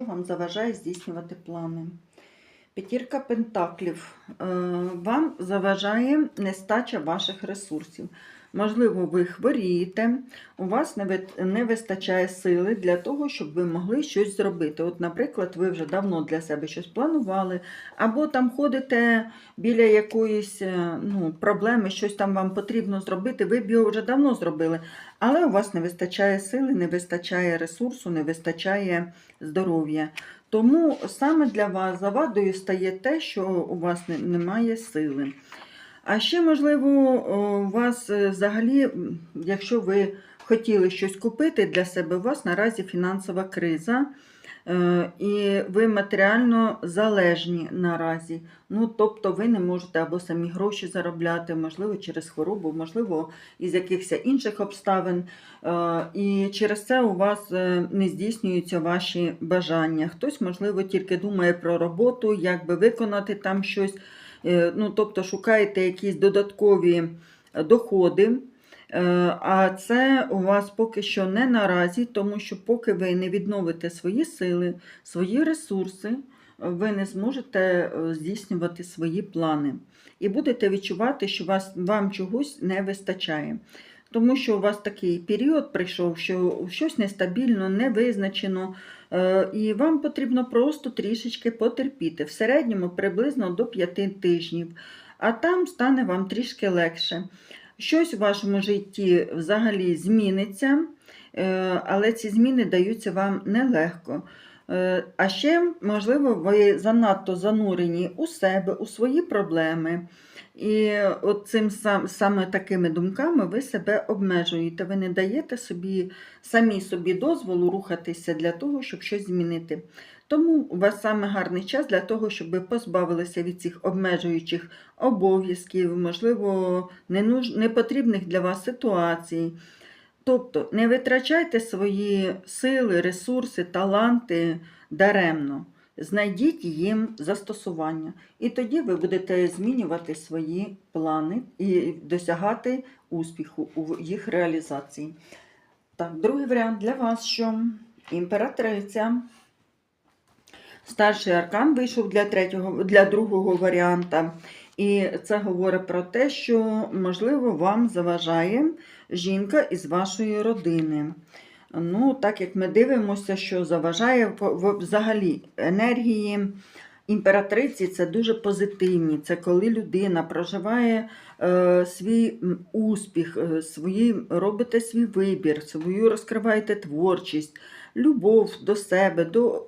вам заважає здійснювати плани. П'ятірка пентаклів. Е, Вам заважає нестача ваших ресурсів. Можливо, ви хворієте, у вас не вистачає сили для того, щоб ви могли щось зробити. От, наприклад, ви вже давно для себе щось планували, або там ходите біля якоїсь е, ну, проблеми, щось там вам потрібно зробити, ви б його вже давно зробили, але у вас не вистачає сили, не вистачає ресурсу, не вистачає здоров'я. Тому саме для вас завадою стає те, що у вас немає сили. А ще, можливо, у вас е, взагалі, якщо ви хотіли щось купити для себе, у вас наразі фінансова криза, е, і ви матеріально залежні наразі. Ну, тобто ви не можете або самі гроші заробляти, можливо, через хворобу, можливо, із якихось інших обставин. Е, І через це у вас не здійснюються ваші бажання. Хтось, можливо, тільки думає про роботу, як би виконати там щось. Е, Ну, тобто шукаєте якісь додаткові доходи. Е, А це у вас поки що не наразі, тому що поки ви не відновите свої сили, свої ресурси, ви не зможете е, здійснювати свої плани. І будете відчувати, що вас, вам чогось не вистачає. Тому що у вас такий період прийшов, що щось нестабільно, не визначено, е, і вам потрібно просто трішечки потерпіти. В середньому приблизно до 5 тижнів, а там стане вам трішки легше. Щось у вашому житті взагалі зміниться, е, але ці зміни даються вам нелегко. Е, А ще, можливо, ви занадто занурені у себе, у свої проблеми. І от цим сам, саме такими думками ви себе обмежуєте. Ви не даєте собі самі собі дозволу рухатися для того, щоб щось змінити. Тому у вас саме гарний час для того, щоб ви позбавилися від цих обмежуючих обов'язків, можливо, ненуж- непотрібних для вас ситуацій. Тобто не витрачайте свої сили, ресурси, таланти даремно. Знайдіть їм застосування. І тоді ви будете змінювати свої плани і досягати успіху у їх реалізації. Так, другий варіант для вас, що імператриця. Старший аркан вийшов для, третього, для другого варіанта. І це говорить про те, що, можливо, вам заважає жінка із вашої родини. Ну, так як ми дивимося, що заважає взагалі енергії імператриці, це дуже позитивні. Це коли людина проживає е, свій успіх, е, свої, робите свій вибір, свою розкриваєте творчість, любов до себе, до